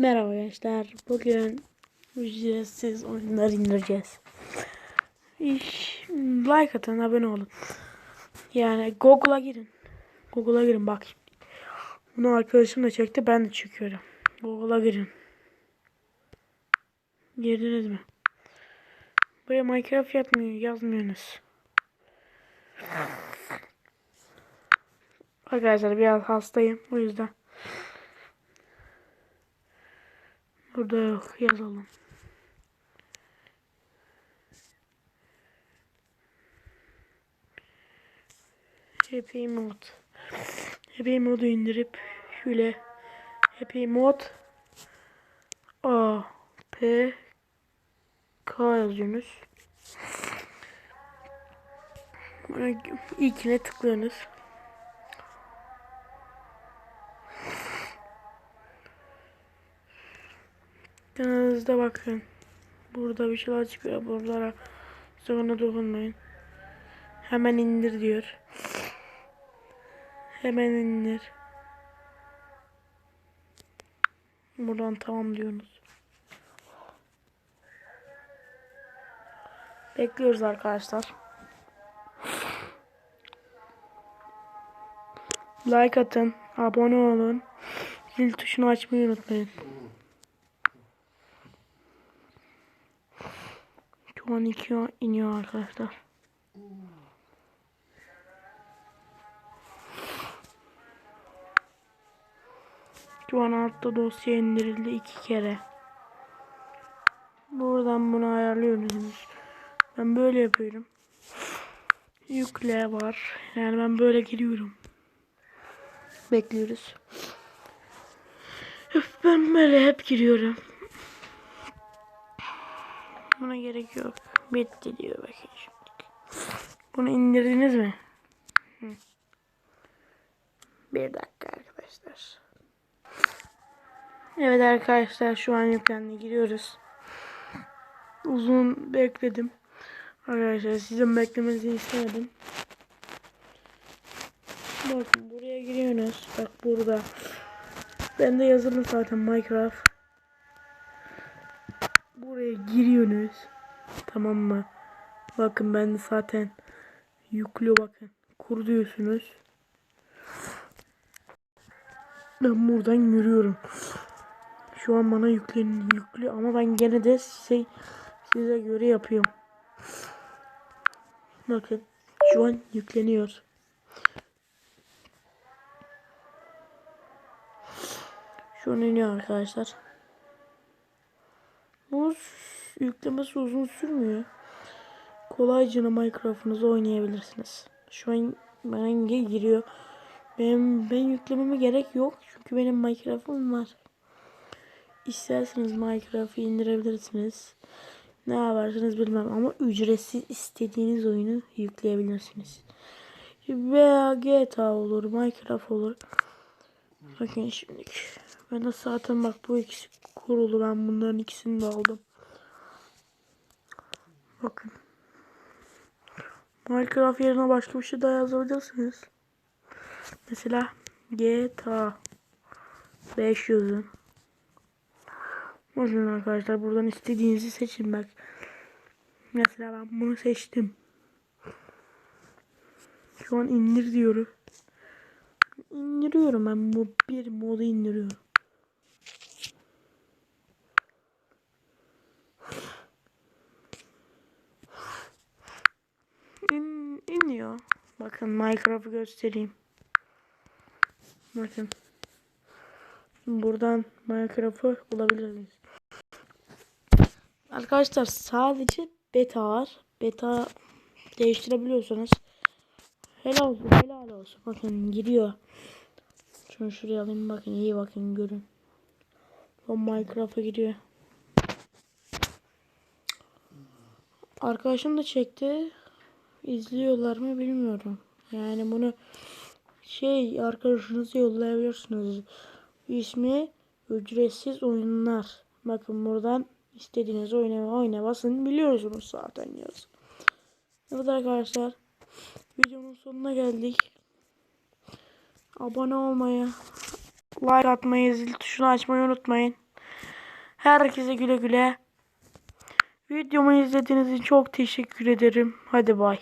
Merhaba gençler. Bugün ücretsiz oyunlar indireceğiz. İş, like atın, abone olun. Yani Google'a girin. Google'a girin bak. Bunu arkadaşım da çekti, ben de çekiyorum. Google'a girin. Girdiniz mi? Buraya Minecraft yapmıyor, yazmıyorsunuz. Arkadaşlar biraz hastayım, o yüzden. Burada yok. Yazalım. Happy Mod. Happy Mod'u indirip şöyle Happy Mod A P K yazıyorsunuz. İlkine tıklıyorsunuz. Yanınızda bakın. Burada bir şeyler çıkıyor. Buralara sonra dokunmayın. Hemen indir diyor. Hemen indir. Buradan tamam diyorsunuz. Bekliyoruz arkadaşlar. Like atın, abone olun. Zil tuşunu açmayı unutmayın. Şu an iki iniyor arkadaşlar. Şu an altta dosya indirildi iki kere. Buradan bunu ayarlıyorsunuz. Ben böyle yapıyorum. Yükle var. Yani ben böyle giriyorum. Bekliyoruz. Ben böyle hep giriyorum. Buna gerek yok. Bitti diyor bakın şimdi. Bunu indirdiniz mi? Bir dakika arkadaşlar. Evet arkadaşlar şu an yüklendi giriyoruz. Uzun bekledim. Arkadaşlar sizin beklemenizi istemedim. Bakın buraya giriyorsunuz. Bak burada. Ben de yazılı zaten Minecraft. Giriyorsunuz. Tamam mı? Bakın ben zaten yüklü bakın. Kur diyorsunuz. Ben buradan yürüyorum. Şu an bana yüklen yüklü ama ben gene de şey size göre yapıyorum. Bakın şu an yükleniyor. Şu an iniyor arkadaşlar. Bu yüklemesi uzun sürmüyor. Kolayca Minecraft'ınızı oynayabilirsiniz. Şu an bana giriyor. Benim, ben yüklememe gerek yok. Çünkü benim Minecraft'ım var. İsterseniz Minecraft'ı indirebilirsiniz. Ne yaparsınız bilmem ama ücretsiz istediğiniz oyunu yükleyebilirsiniz. Veya GTA olur, Minecraft olur. Bakın şimdi. Ben de zaten bak bu ikisi kurulu. Ben bunların ikisini de aldım. Bakın. Minecraft yerine başka bir şey daha yazabilirsiniz. Mesela GTA 5 yazın. Bakın arkadaşlar buradan istediğinizi seçin bak. Mesela ben bunu seçtim. Şu an indir diyorum. İndiriyorum ben bu bir modu indiriyorum. İn, iniyor. Bakın Minecraft'ı göstereyim. Bakın. Buradan Minecraft'ı bulabiliriz. Arkadaşlar sadece beta var. Beta değiştirebiliyorsanız helal olsun, helal olsun. Bakın giriyor. Şunu şuraya alayım bakın iyi bakın görün. O Minecraft'a giriyor. Arkadaşım da çekti. İzliyorlar mı bilmiyorum. Yani bunu şey arkadaşınıza yollayabilirsiniz. İsmi ücretsiz oyunlar. Bakın buradan istediğiniz oyuna oyna basın. Biliyorsunuz zaten yaz. Evet arkadaşlar. Videonun sonuna geldik. Abone olmayı, like atmayı, zil tuşunu açmayı unutmayın. Herkese güle güle. Videomu izlediğiniz için çok teşekkür ederim. Hadi bay.